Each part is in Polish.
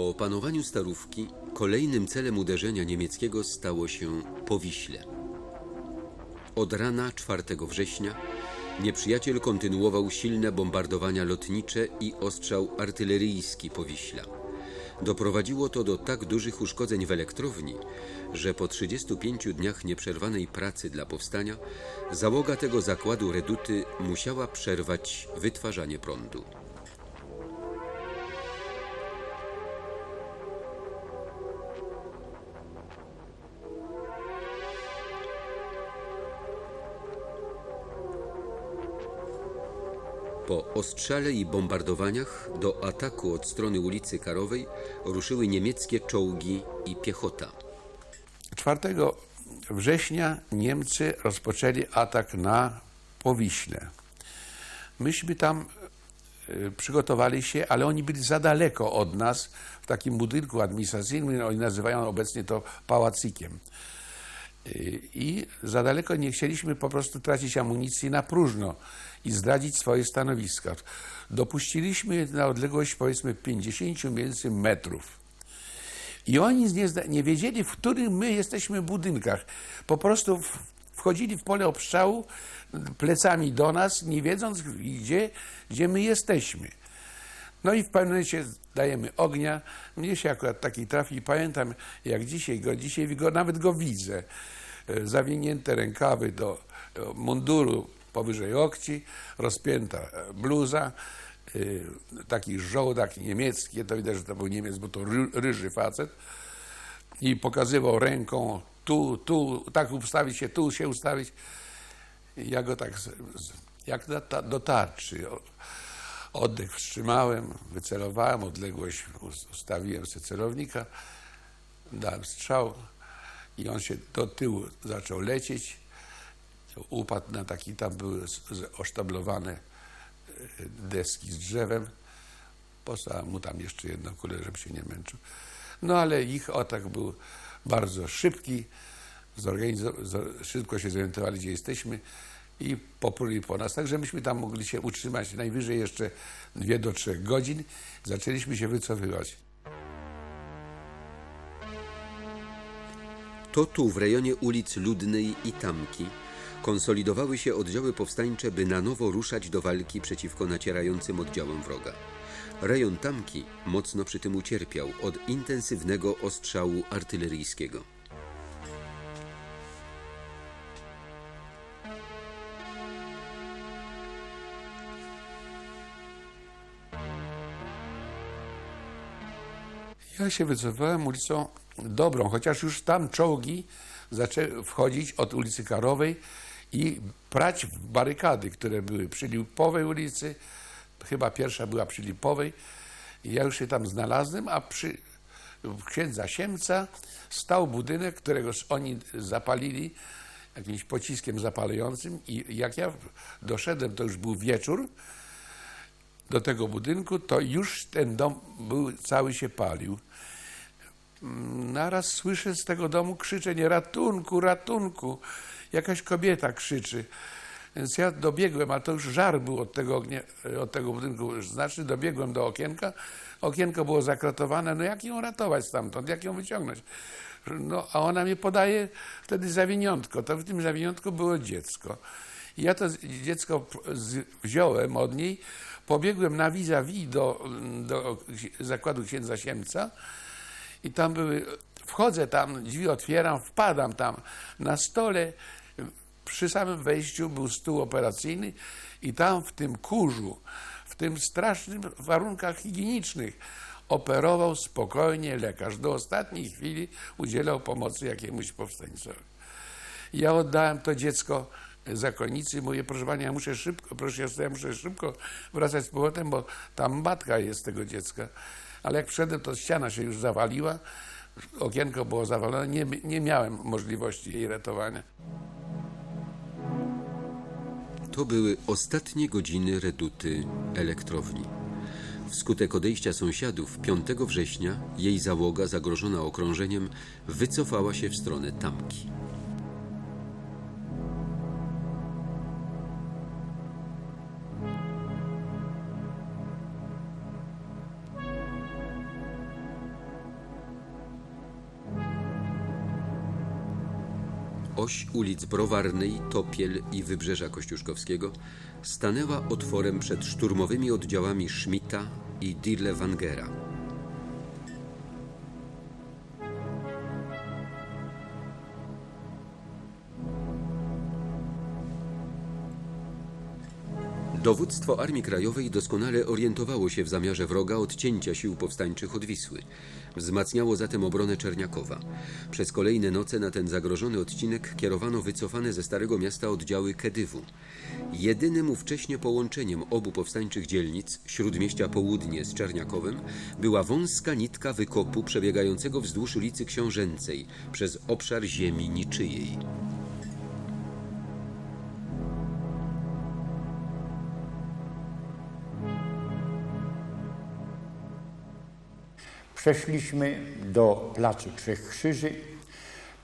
Po opanowaniu Starówki kolejnym celem uderzenia niemieckiego stało się Powiśle. Od rana 4 września nieprzyjaciel kontynuował silne bombardowania lotnicze i ostrzał artyleryjski Powiśla. Doprowadziło to do tak dużych uszkodzeń w elektrowni, że po 35 dniach nieprzerwanej pracy dla powstania załoga tego zakładu reduty musiała przerwać wytwarzanie prądu. Po ostrzale i bombardowaniach do ataku od strony ulicy Karowej ruszyły niemieckie czołgi i piechota. 4 września Niemcy rozpoczęli atak na Powiśle. Myśmy tam y, przygotowali się, ale oni byli za daleko od nas w takim budynku administracyjnym, oni nazywają obecnie to pałacykiem. I za daleko nie chcieliśmy po prostu tracić amunicji na próżno i zdradzić swoje stanowiska. Dopuściliśmy na odległość powiedzmy 50 między metrów. I oni nie, nie wiedzieli, w którym my jesteśmy budynkach. Po prostu wchodzili w pole obstrzału plecami do nas, nie wiedząc gdzie, gdzie my jesteśmy. No i w pewnym momencie dajemy ognia. Mnie się akurat taki trafi pamiętam jak dzisiaj go, dzisiaj go, nawet go widzę. E, Zawinięte rękawy do munduru powyżej łokci, rozpięta e, bluza, y, taki żołdak niemiecki, to widać, że to był Niemiec, bo to ry, ryży facet i pokazywał ręką tu, tu, tak ustawić się, tu się ustawić. Ja go tak, jak do, do tarczy, oddech wstrzymałem, wycelowałem, odległość us- ustawiłem sobie celownika, dałem strzał i on się do tyłu zaczął lecieć. Upadł na taki, tam były osztablowane e, deski z drzewem. Posłałem mu tam jeszcze jedną kulę, żeby się nie męczył. No ale ich atak był bardzo szybki. Szybko się zorientowali, gdzie jesteśmy i popruli po nas. Także myśmy tam mogli się utrzymać najwyżej jeszcze dwie do trzech godzin. Zaczęliśmy się wycofywać. To tu w rejonie ulic Ludnej i Tamki konsolidowały się oddziały powstańcze, by na nowo ruszać do walki przeciwko nacierającym oddziałom wroga. Rejon Tamki mocno przy tym ucierpiał od intensywnego ostrzału artyleryjskiego. Ja się wycofałem ulicą Dobrą, chociaż już tam czołgi zaczęły wchodzić od ulicy Karowej i prać w barykady, które były przy Lipowej ulicy. Chyba pierwsza była przy Lipowej. Ja już się tam znalazłem, a przy księdza Siemca stał budynek, którego oni zapalili jakimś pociskiem zapalającym i jak ja doszedłem, to już był wieczór, do tego budynku, to już ten dom był, cały się palił. Mm, Naraz słyszę z tego domu krzyczenie ratunku, ratunku. Jakaś kobieta krzyczy. Więc ja dobiegłem, a to już żar był od tego, ognia, od tego budynku. Znaczy dobiegłem do okienka. Okienko było zakratowane. No jak ją ratować stamtąd? Jak ją wyciągnąć? No, a ona mi podaje wtedy zawiniątko. To w tym zawiniątku było dziecko. I ja to dziecko wziąłem od niej, pobiegłem na vis-a-vis do, do zakładu księdza Siemca i tam były, wchodzę tam, drzwi otwieram, wpadam tam. Na stole przy samym wejściu był stół operacyjny i tam w tym kurzu, w tym strasznym warunkach higienicznych operował spokojnie lekarz. Do ostatniej chwili udzielał pomocy jakiemuś powstańcowi. Ja oddałem to dziecko zakonnicy, mówię, proszę pani, ja muszę szybko, proszę ja muszę szybko wracać z powrotem, bo tam matka jest tego dziecka. Ale jak wszedłem, to ściana się już zawaliła, okienko było zawalone, nie, nie miałem możliwości jej ratowania. To były ostatnie godziny reduty elektrowni. Wskutek odejścia sąsiadów 5 września jej załoga zagrożona okrążeniem wycofała się w stronę Tamki. Oś ulic Browarnej, Topiel i Wybrzeża Kościuszkowskiego stanęła otworem przed szturmowymi oddziałami Schmidta i Dirlewangera. Dowództwo Armii Krajowej doskonale orientowało się w zamiarze wroga odcięcia sił powstańczych od Wisły. Wzmacniało zatem obronę Czerniakowa. Przez kolejne noce na ten zagrożony odcinek kierowano wycofane ze Starego Miasta oddziały Kedywu. Jedynym ówcześnie połączeniem obu powstańczych dzielnic, Śródmieścia Południe z Czerniakowem, była wąska nitka wykopu przebiegającego wzdłuż ulicy Książęcej przez obszar ziemi niczyjej. Przeszliśmy do Placu Trzech Krzyży.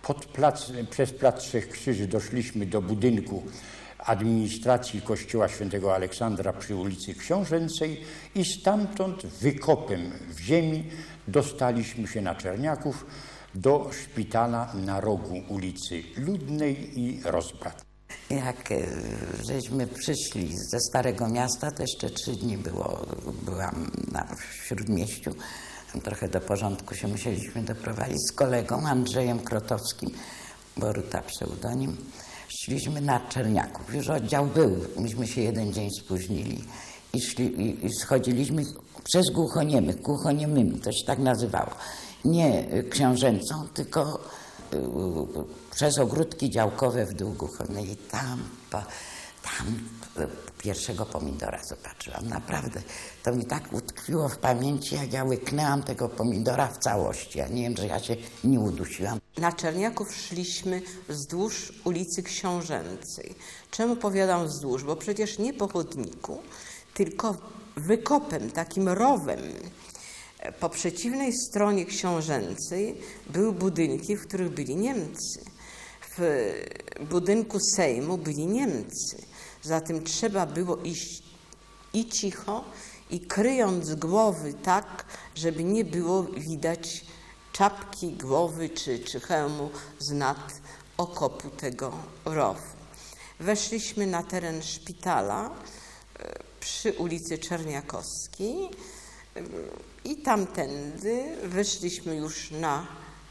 Pod plac, przez Plac Trzech Krzyży doszliśmy do budynku administracji Kościoła Świętego Aleksandra przy ulicy Książęcej i stamtąd wykopem w ziemi dostaliśmy się na Czerniaków do szpitala na rogu ulicy Ludnej i Rozbrat. Jak e, żeśmy przyszli ze Starego Miasta, to jeszcze trzy dni było, byłam na Śródmieściu. Trochę do porządku się musieliśmy doprowadzić z kolegą Andrzejem Krotowskim, Boruta pseudonim. Szliśmy na Czerniaków. Już oddział był, myśmy się jeden dzień spóźnili. I, szli, i, i schodziliśmy przez głuchoniemych, głuchoniemymi, to się tak nazywało. Nie y, książęcą, tylko y, y, przez ogródki działkowe w dół Głuchony i tam, po, tam y, pierwszego pomidora zobaczyłam. Naprawdę, to mi tak utkwiło w pamięci, jak ja łyknęłam tego pomidora w całości. Ja nie wiem, że ja się nie udusiłam. Na Czerniaków szliśmy wzdłuż ulicy Książęcej. Czemu powiadam wzdłuż? Bo przecież nie po chodniku, tylko wykopem, takim rowem. Po przeciwnej stronie Książęcej były budynki, w których byli Niemcy. W budynku Sejmu byli Niemcy. Zatem trzeba było iść i cicho, i kryjąc głowy tak, żeby nie było widać czapki, głowy czy, czy hełmu z nad okopu tego rowu. Weszliśmy na teren szpitala e, przy ulicy Czerniakowskiej e, i tamtędy wyszliśmy już na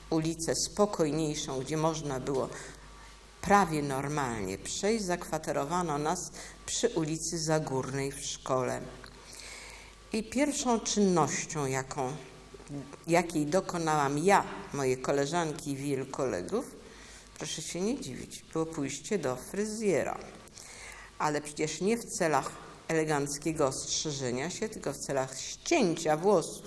ulicę spokojniejszą, gdzie można było prawie normalnie przejść. Zakwaterowano nas przy ulicy Zagórnej w szkole. I pierwszą czynnością, jaką, jakiej dokonałam ja, moje koleżanki i wielu kolegów, proszę się nie dziwić, było pójście do fryzjera. Ale przecież nie w celach eleganckiego ostrzyżenia się, tylko w celach ścięcia włosów.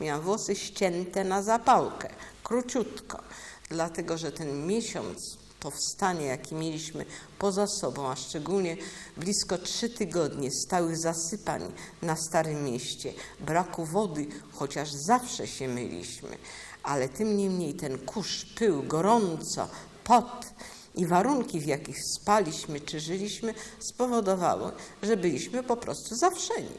Miałam włosy ścięte na zapałkę, króciutko, dlatego że ten miesiąc powstania, jaki mieliśmy poza sobą, a szczególnie blisko trzy tygodnie stałych zasypań na Starym Mieście, braku wody, chociaż zawsze się myliśmy, ale tym niemniej ten kurz, pył, gorąco, pot i warunki, w jakich spaliśmy czy żyliśmy, spowodowały, że byliśmy po prostu zawszeni.